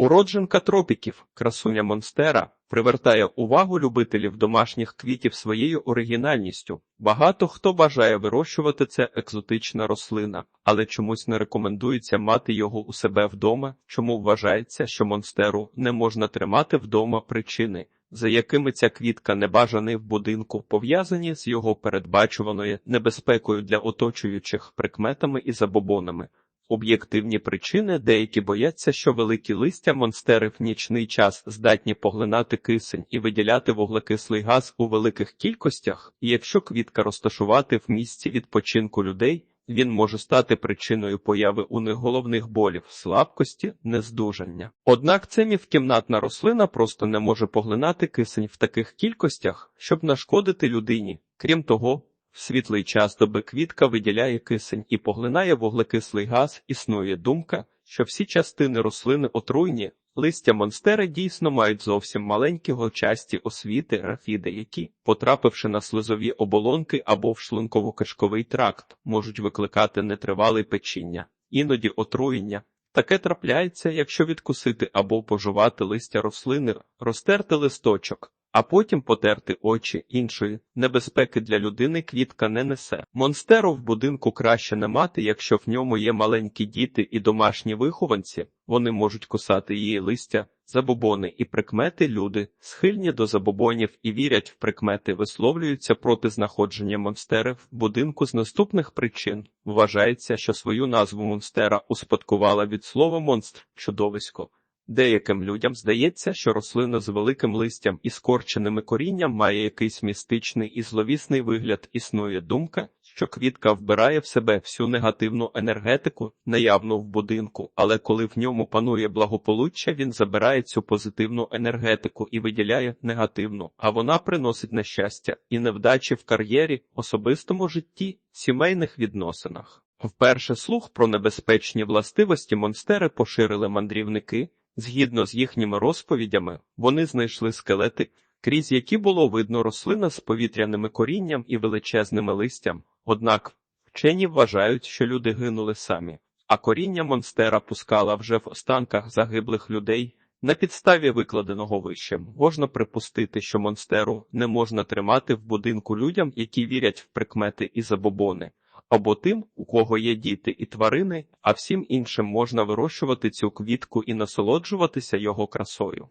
Уродженка тропіків, красуня Монстера, привертає увагу любителів домашніх квітів своєю оригінальністю. Багато хто бажає вирощувати це екзотична рослина, але чомусь не рекомендується мати його у себе вдома, чому вважається, що монстеру не можна тримати вдома причини, за якими ця квітка небажаний в будинку, пов'язані з його передбачуваною небезпекою для оточуючих прикметами і забобонами. Об'єктивні причини деякі бояться, що великі листя монстери в нічний час здатні поглинати кисень і виділяти вуглекислий газ у великих кількостях, і якщо квітка розташувати в місці відпочинку людей, він може стати причиною появи у них головних болів, слабкості, нездужання. Однак це мівкімнатна рослина просто не може поглинати кисень в таких кількостях, щоб нашкодити людині. Крім того, світлий час доби квітка виділяє кисень і поглинає вуглекислий газ. Існує думка, що всі частини рослини отруйні. Листя монстери дійсно мають зовсім маленькі гочасті освіти, рафіди, які, потрапивши на слизові оболонки або в шлунково-кишковий тракт, можуть викликати нетривале печіння, іноді отруєння. Таке трапляється, якщо відкусити або пожувати листя рослини, розтерти листочок, а потім потерти очі іншої небезпеки для людини квітка не несе. Монстеру в будинку краще не мати, якщо в ньому є маленькі діти і домашні вихованці, вони можуть кусати її листя, забобони і прикмети люди, схильні до забобонів і вірять в прикмети, висловлюються проти знаходження монстери в будинку з наступних причин. Вважається, що свою назву монстера успадкувала від слова монстр чудовисько. Деяким людям здається, що рослина з великим листям і скорченими корінням має якийсь містичний і зловісний вигляд. Існує думка, що квітка вбирає в себе всю негативну енергетику, наявну в будинку, але коли в ньому панує благополуччя, він забирає цю позитивну енергетику і виділяє негативну, а вона приносить нещастя і невдачі в кар'єрі, особистому житті, сімейних відносинах. Вперше слух про небезпечні властивості монстери поширили мандрівники. Згідно з їхніми розповідями, вони знайшли скелети, крізь які було видно рослина з повітряними корінням і величезними листям. Однак вчені вважають, що люди гинули самі, а коріння монстера пускала вже в останках загиблих людей. На підставі викладеного вище можна припустити, що монстеру не можна тримати в будинку людям, які вірять в прикмети і забобони або тим, у кого є діти і тварини, а всім іншим можна вирощувати цю квітку і насолоджуватися його красою.